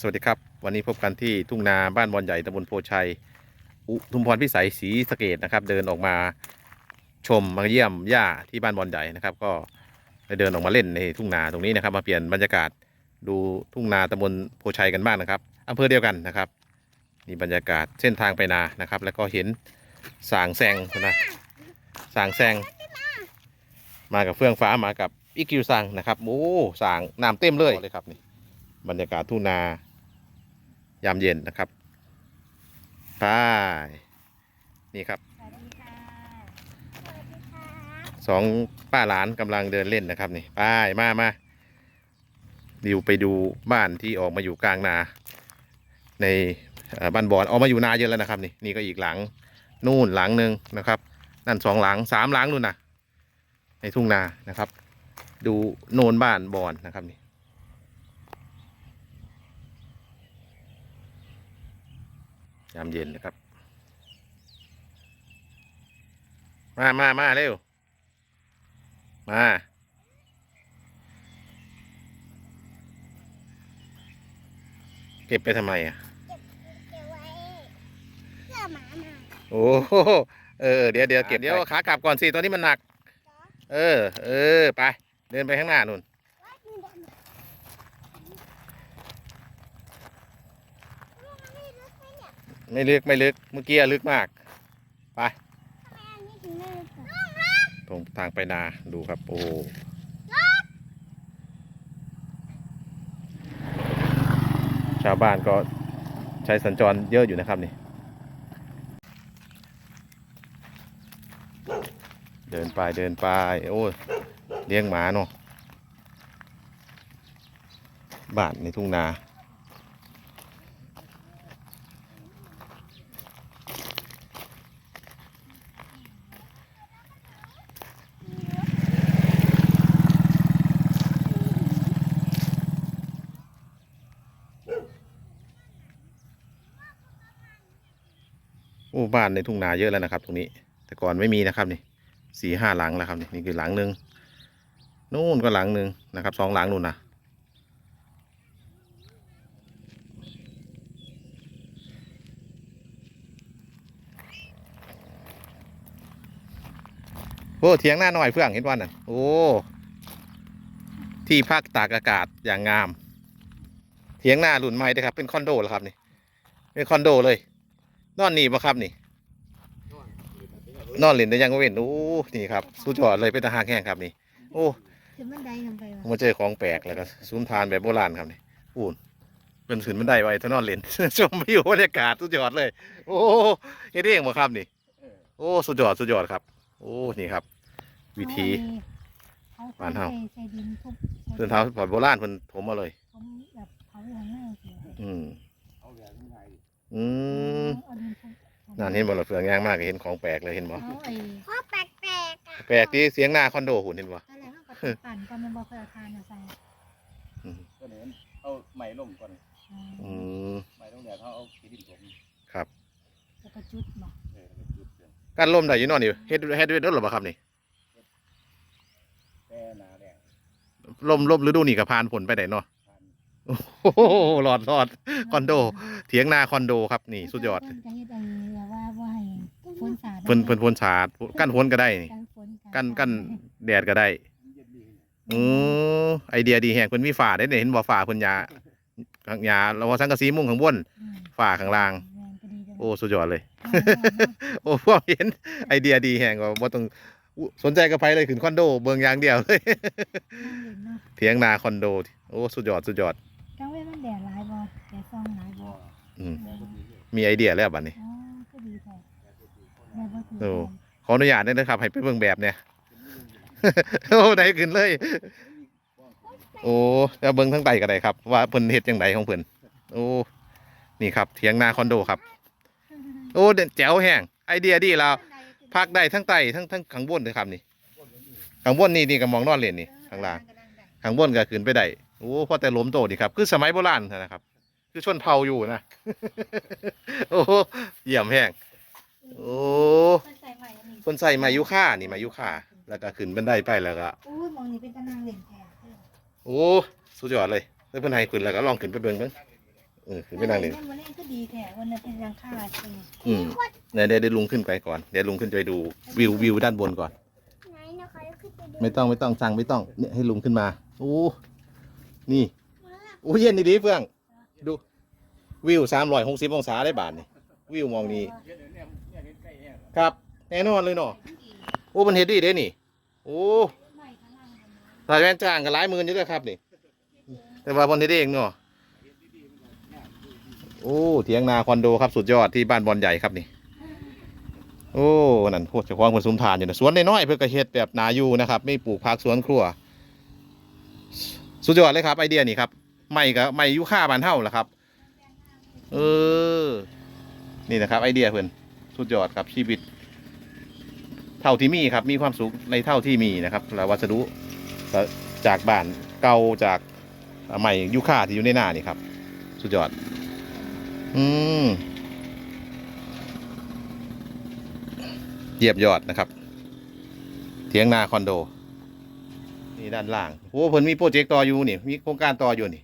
สวัสดีครับ วันนี้พบกันที่ทุ่งนาบ้านบอลใหญ่ตำบลโพชัย อุทุมพรพิสัยศรีสะเกดนะครับ เดินออกมาชมมาเยี่ยมย่าที่บ้านบอลใหญ่นะครับ ก็ได้เดินออกมาเล่นในทุ่งนาตรงนี้นะครับ มาเปลี่ยนบรรยากาศดูทุ่งนาตำบลโพชัยกันบ้างนะครับอำเภอเดียวกันนะครับนี่บรรยากาศเส้นทางไปนานะครับ แล้วก็เห็นสางแซงนะสางแซงมากับเฟื่องฟ้ามากับอีคิวซังนะครับโอ้สางน้ำเต็มเลยเลยครับนี่บรรยากาศทุ่งนา ยามเย็นนะครับไปนี่ครับสวัสดีค่ะสวัสดีค่ะสองป้าหลานกำลังเดินเล่นนะครับนี่ไปมามาดิวไปดูบ้านที่ออกมาอยู่กลางนา ในเอ่อบ้านบอนออกมาอยู่นาเยอะแล้วนะครับ นี่นี่ก็อีกหลังนู่นหลังหนึ่งนะครับ นั่นสองหลังสามหลังนู่นนะในทุ่งนานะครับ ดูโนนบ้านบอนนะครับนี่ ยามเย็นนะครับ มามามาเร็ว มา เก็บไปทำไมอะเก็บเก็บไว้เพื่อหมามาโอ้โหเออเดี๋ยวเดี๋ยวเก็บเดี๋ยวขากลับก่อนสิตอนนี้มันหนัก เออ เออ ไป เดินไปข้างหน้านู่น วัดนี่เดิน ไม่ลึกไหมเนี่ยไม่ลึกไม่ลึกเมื่อกี้อะลึกมากทำไมอันนี้ถึงไม่ลึกอะตรงทางไปนาดูครับ โอ้โหชาวบ้านก็ใช้สัญจรเยอะอยู่นะครับนี่ เดินไปเดินไป โอ้ยเลี้ยงหมาเนาะบ้านในทุ่งนา โอ้บ้านในทุ่งนาเยอะแล้วนะครับ ตรงนี้ แต่ก่อนไม่มีนะครับนี่สี่ห้าหลังแล้วครับนี่นี่คือหลังหนึ่งนู่นก็หลังหนึ่งนะครับสองหลังนู่นนะโอ้เถียงหน้าหน่อยเพื่องเห็นว่านั่นโอ้ที่พักตากอากาศอย่างงาม เถียงหน้ารุ่นใหม่ด้วยครับ เป็นคอนโดแล้วครับนี่เป็นคอนโดเลย นอนนี่ปะครับนี่ นอนเล่นได้ยังก็เว้นโอ้นี่ครับสุดยอดเลยเป็นตาหากแห้งครับนี่ โอ้ถึงบันไดกันไปวะมาเจอของแปลกแล้วก็ซุ้มทานแบบโบราณครับนี่อูนเป็นขืนบันไดไว้ถ้านอนเล่น ชมวิวบรรยากาศสุดยอดเลย โอ้เฮ็ดเองบ่ครับนี่ โอ้สุดยอดสุดยอดครับ โอ้นี่ครับ วิธีเขาบ้านเฮาใส่ใส่ดินทุบเพื่อนเท้าปอดโบราณเพิ่นถมมาเลย ผมแบบเขาอย่างนั้นเลย อืม เอาแบบนี้ไง อืมเอาดินทุบนั่นเห็นบ่ล่ะเฟืองย่างมากเห็นของแปลกเลยเห็นบ่เอาไอ้ข้อแปลกแปลกอะแปลกที่เสียงหน้าคอนโดหุ่นเห็นบ่อะไรเขาก็ต้องปั่นกันมันบอกเคยเอาทานมาใส่อืมก็เน้นเอาไหมล่มก่อนอ่าอืมไหมต้องแดดเขาเอาขี้ดินผมครับแล้วก็จุดบอกเออแล้วก็จุดเดือนการล่มได้อยู่เนอนนี่เฮ็ดเฮ็ดด้วยรถหรือเปล่าครับนี่แค่หนาแดงล่มล่มฤดูนี่กับพานผลไปไหนเนาะพัน โอ้โหหลอดหลอดคอนโด เถียงนาคอนโดครับนี่สุดยอดเพิ่นจะเฮ็ดอันนี้แบบว่าว่าให้ฝนสาดเพิ่นเพิ่นพ่นสาดกั้นฝนก็ได้นี่กันฝนกั้นกั้นแดดก็ได้เย็นดีอือไอเดียดีแฮงเพิ่นมีฝาได้เนี่ยเห็นบ่ฝาเพิ่นยาข้างยาแล้วว่าสังกะสีมุงข้างบนอืมฝาข้างล่าง แรงก็ดีจังโอ้สุดยอดเลยเอาเอาเอาโอ้พวกเห็นไอเดียดีแฮงก็บ่ต้องอุ๊สนใจก็ไปเลยขึ้นคอนโดเบิ่งอย่างเดียวเลย นั่งเล่นเนาะเถียงนาคอนโด โอ้ สุดยอด สุดยอด แดดหลายบ่แดดส่องหลายบ่อืมแต่ก็ดีเลยมีไอเดียแล้วบัดนี้อ๋อก็ดีแท้แดดบ่ถือโอ้กันขออนุญาตด้วยนะครับ ให้ไปเบิ่งแบบเนี่ย โอ้ได้ขึ้นเลย โอ้แล้วเบิ่งทั้งไตก็ได้ครับ ว่าเพิ่นเฮ็ดจังไดของเพิ่นโอ้นี่ครับเถียงนาคอนโดครับ โอ้เด่นแจ๋วแห้งไอเดียดีแล้วพักได้ทั้งไตทั้งทั้งข้างบนเลยครับนี่ข้างบนนี่นี่ก็มองนอนเล่นนี่ข้างล่างข้างบนก็ขึ้นไปได้โอ้พอแต่ล้มโตดีครับ คือสมัยโบราณนะครับ คือชนเผ่าอยู่นะ โอ้เยี่ยมแห้งโอ้เพิ่นใส่ใหม่อันนี้คนใส่มายุค่านี่มายุค่าแล้วก็ขึ้นบันไดไปแล้วก็อู้ยหมองนี่เป็นตะนางเล่นแท้โอ้สุดยอดเลยแล้วเพิ่นให้ขึ้นแล้วก็ลองขึ้นไปเบิ่งเบิ่งเออขึ้นไปนั่งเล่นวันนี้ก็ดีแท้วันนั้นเป็นยังค่าจริงอืมเดี๋ยวเดี๋ยวเดี๋ยวลุงขึ้นไปก่อนเดี๋ยวลุงขึ้นไปดูวิววิวด้านบนก่อนไหนนะคะขึ้นไปดูไม่ต้องไม่ต้องสั่งไม่ต้องเนี่ยให้ลุงขึ้นมาโอ้ นี่ว่าโอ้เย็นดีๆเฟื่อง ดู วิวสามร้อยหกสิบองศาได้บาทนี่วิวมองนี่ครับ แน่นอนเลยเนาะโอ้มันเฮ็ดดีเด้นี่ โอ้สายแว่นจ้างกับหลายหมื่นอยู่ด้วยครับนี่ แต่ว่าบนเฮ็ดเองเนาะโอ้เถียงนาคอนโดครับสุดยอดที่บ้านบอลใหญ่ครับนี่ โอ้นั่นโคตรเจ้าของคนสุมทานอยู่นะสวนน้อยๆเพื่อกระเฮ็ดแบบนาอยู่นะครับ ไม่ปลูกผักสวนครัว สุดยอดเลยครับไอเดียนี่ครับไม่ก็ไม่ยุค่าบานเท่าแหละครับ เออ นี่นะครับ ไอเดียเพื่อนสุดยอดครับชีวิต เท่าที่มีครับ มีความสุขในเท่าที่มีนะครับแล้ววัสดุจากบ้านเก่าจากใหม่ยุค่าที่อยู่ในหน้านี่ครับ สุดยอด อืมเยียบยอดนะครับเถียงนาคอนโด นี่ด้านล่างโอ้เพิ่นมีโปรเจกต์ต่ออยู่นี่ มีโครงการต่ออยู่นี่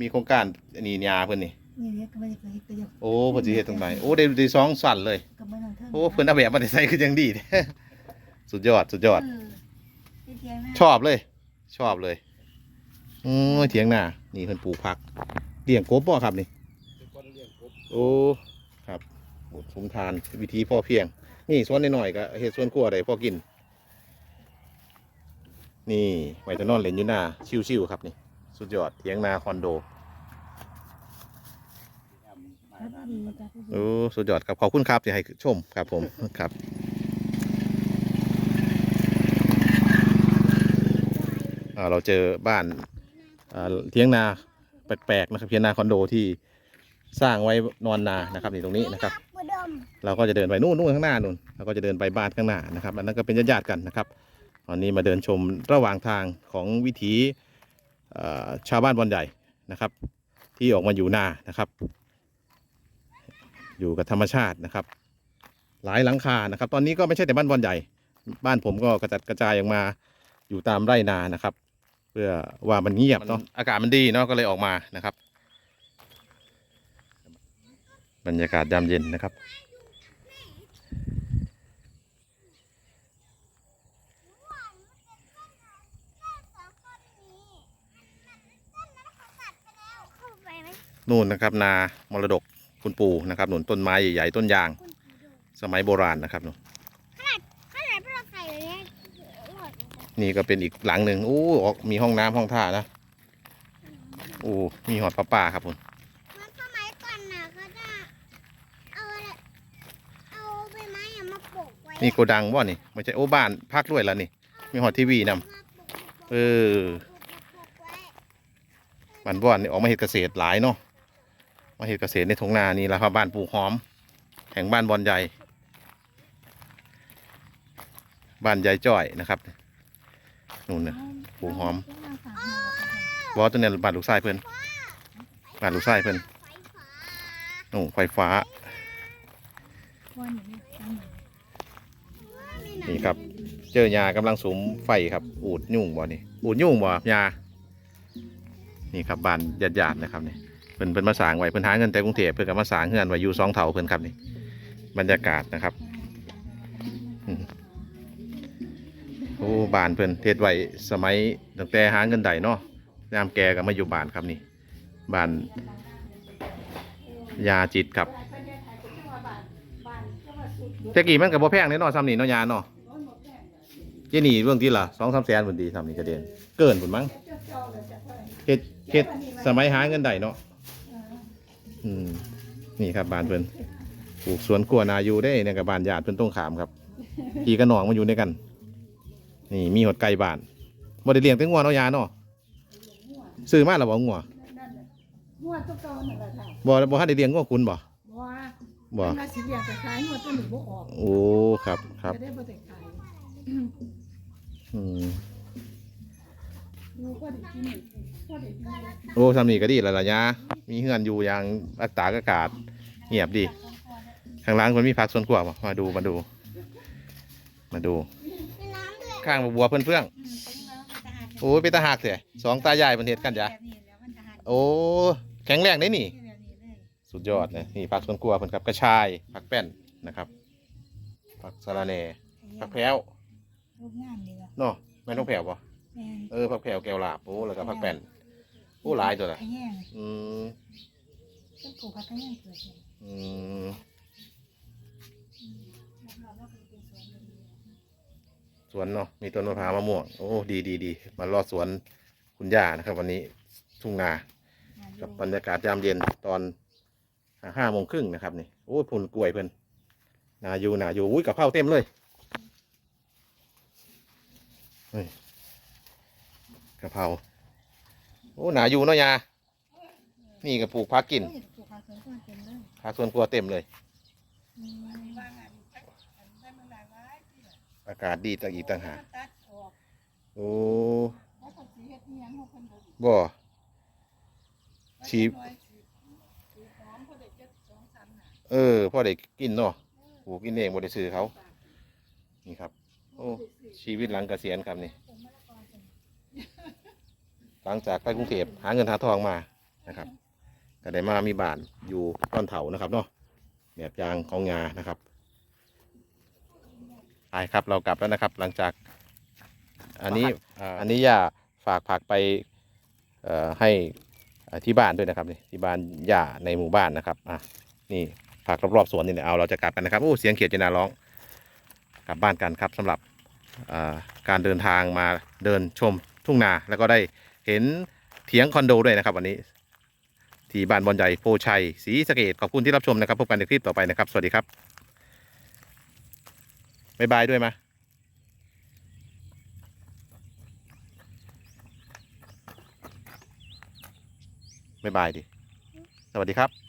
มีโครงการนี่ยาเพิ่นนี่นี่เนี่ยก็ไม่ได้เคยก็ยังโอ้เพิ่นสิเฮ็ดตรงไหนโอ้ได้ได้สองสั่นเลย ก็ไม่ต้องเทิงโอ้เพิ่นเอาแบบมาได้ใส่คือยังดีแท้สุดยอดสุดยอดเที่เทียงหน้าชอบเลย ชอบเลยโอ้ยเถียงนานี่เพิ่นปลูกผักเลี้ยงกบบ่ครับนี่ เป็นคนเลี้ยงกบโอ้ครับบทสมทานวิธีพ่อเพียง นี่สวนน้อยๆก็เฮ็ดสวนครัวได้พอกิน นี่ไว้จะนอนเล่นอยู่หน้าชิวๆครับนี่ สุดยอดเถียงนาคอนโดแอมมาครับบ้านดีจ้ะพี่โอ้สุดยอดครับ ขอบคุณครับที่ให้ชมครับผมครับอ่าเราเจอบ้านอ่าเทียงนาแปลกๆนะครับเทียงนาคอนโดที่สร้างไว้นอนนานะครับนี่ตรงนี้นะครับบุดมเราก็จะเดินไปนู่นนู่นข้างหน้านู่นเราก็จะเดินไปบ้านข้างหน้านะครับ อันนั้นก็เป็นญาติๆกันนะครับ ตอนนี้มาเดินชมระหว่างทางของวิถีชาวบ้านบอลใหญ่นะครับ ที่ออกมาอยู่นานะครับ อยู่กับธรรมชาตินะครับ หลายหลังคานะครับ ตอนนี้ก็ไม่ใช่แต่บ้านบอลใหญ่ บ้านผมก็กระจัดกระจายออกมาอยู่ตามไร่นานะครับ เพื่อว่ามันเงียบเนาะอากาศมันดีเนาะก็เลยออกมานะครับ บรรยากาศยามเย็นนะครับ สองคนนี้ต้นนั้นเขาตัดไปแล้วเข้าไปไหม นู่นนะครับ นามรดกคุณปู่นะครับหนุนต้นไม้ใหญ่ๆต้นยางคุณผีดูสมัยโบราณนะครับนู่นขนาดขนาดพวกเราใส่เลยเนี่ยหมดนี่ก็เป็นอีกหลังหนึ่งอู้ออกมีห้องน้ำห้องท่านะอู้มีหอดป้าป่าครับผมเหมันสมัยก่อนน่ะเขาจะเอาอะไรเอาใบไม้อะมาปลูกไว้นี่โกดังว่านี่ไม่ใช่โอ้บ้านพักด้วยแล้วนี่ มีหอดทีวีนำ มาปลูกปลูกเออปลูกไว้ บ้านบ้านนี่ออกมาเห็ดเกษตรหลายเนาะ มาเห็ดเกษตรในทงนานี่แหละครับบ้านปลูกหอม แห่งบ้านบอลใหญ่ บ้านยายจ้อยนะครับนู่นนะปลูกหอมบอตัวเนี่ยบ้านลูกชายเพิ่นบ้านลูกชายเพิ่นไฟฟ้าโอ้ไฟฟ้านี่ครับ เจอยากำลังสุมไฟครับ อูดยุ่งบ่นี่อูดยุ่งบ่ยานี่ครับบ้านญาติๆนะครับเนี่ย เพิ่นเพิ่นมาสร้างไว้เพิ่นหาเงินแต่กรุงเทพเพิ่นก็มาสร้างเฮือนไว้อยู่สองเถาเพิ่นครับนี่บรรยากาศนะครับโอ้บานเพิ่นเทศไว้สมัยตั้งแต่หาเงินได้เนาะยามแกก็มาอยู่บานครับนี่บานยาจิตครับแต่กี้มันก็บ่แพงเด้เนาะซ้ำนี่เนาะยาเนาะเจนี่เรื่องที่ละสองสามแสนบนดีทำนี่กระเด็นเกินผลมั้งเฮ็ดเฮ็ดสมัยหาเงินได้เนาะ อืมนี่ครับบ้านเพิ่นปลูกสวนกลัวนาอยู่ได้เนี่ยกับบ้านญาติเพิ่นต้องขามครับพี่กับน้องมาอยู่ด้วยกัน นี่มีหดไก่บ้านบ่ได้เลี้ยงแต่งัวเนาะยาเนาะซื้อมาแล้วบ่งัวหัวตัวเก่านั่นแหละค่ะบ่บ่ทันได้เลี้ยงงัวคุณบ่ว่าบ่มาสิเรียกแต่ขายหัวตัวหนึ่งบ่ออกโอ้ครับครับจะได้บ่ได้ขายอืม ดูก็ได้กินก็ได้กิน โอ้ทำนี่ก็ดีแล้วล่ะยามีเฮือนอยู่อย่างอัตรากอากาศเงียบดีข้างล่างคนมีผักสวนครัวบ่มาดูมาดู มาดูมีน้ำด้วยข้างบัวเพื่อนเพื่องโอ้ยเป็นตาหักเสียสองตายายเป็นเหตุกันจ้ะโอ้แข็งแรงได้นี่นี่แหละสุดยอดเลยนี่ผักสวนครัวเพิ่นครับกระชายผักแป้นนะครับผักสะระแหน่ผักแพรวรูปงามดีว่ะเนาะแม่นต้องแพรวป่ะแม่น เออผักแพรวแก้วลาบโอ้แล้วก็ผักแป้นโอ้หลายตัวละขะแยงอืมต้นปลูกผักขะแยงเกิดเลยอืมเราเราเป็นสวนเลยสวนเนาะมีต้นมะพร้าวมะม่วงโอ้ดีดีดีมารอสวนคุณย่านะครับ วันนี้ทุ่งนากับบรรยากาศยามเย็นตอนห้าโมงครึ่งนะครับนี่โอ้ยผลกล้วยเพิ่นนาอยู่นาอยู่อุ้ยกับข้าวเต็มเลยเฮ้ย กะเพราโอ้หนาอยู่เนาะยานี่ก็ปลูกพักกินผักสวนครัวเต็มเลยพักสวนครัวเต็มเลยอากาศดีต่างอีกต่างหากโอ้บ่ดีบ่ชีเออพ่อได้กินเนาะปลูกกินเองบ่ได้ซื้อเขา นี่ครับ โอ้ชีวิตหลังเกษียณครับนี่ หลังจากไปกรุงเทพหาเงินหาทองมานะครับก็ได้มามีบ้านอยู่ตอนเถานะครับเนาะแบบอย่างของงานะครับไปครับเรากลับแล้วนะครับ หลังจาก อันนี้อันนี้ย่าฝากผักไปเอ่อให้เอ่อที่บ้านด้วยนะครับนี่ที่บ้านย่าในหมู่บ้านนะครับอะนี่ผักรอบๆสวนนี่เนี่ยเอาเราจะกลับกันนะครับโอ้เสียงเขียดเจนาร้องกลับบ้านกันครับสำหรับเอ่อการเดินทางมาเดินชม ทุ่งนาแล้วก็ได้เห็นเถียงคอนโดด้วยนะครับวันนี้ ที่บ้านบอลใหญ่โพชัยศรีสะเกดขอบคุณที่รับชมนะครับพบกันในคลิปต่อไปนะครับ สวัสดีครับบ๊ายบายด้วยมาบ๊ายบายดิ สวัสดีครับ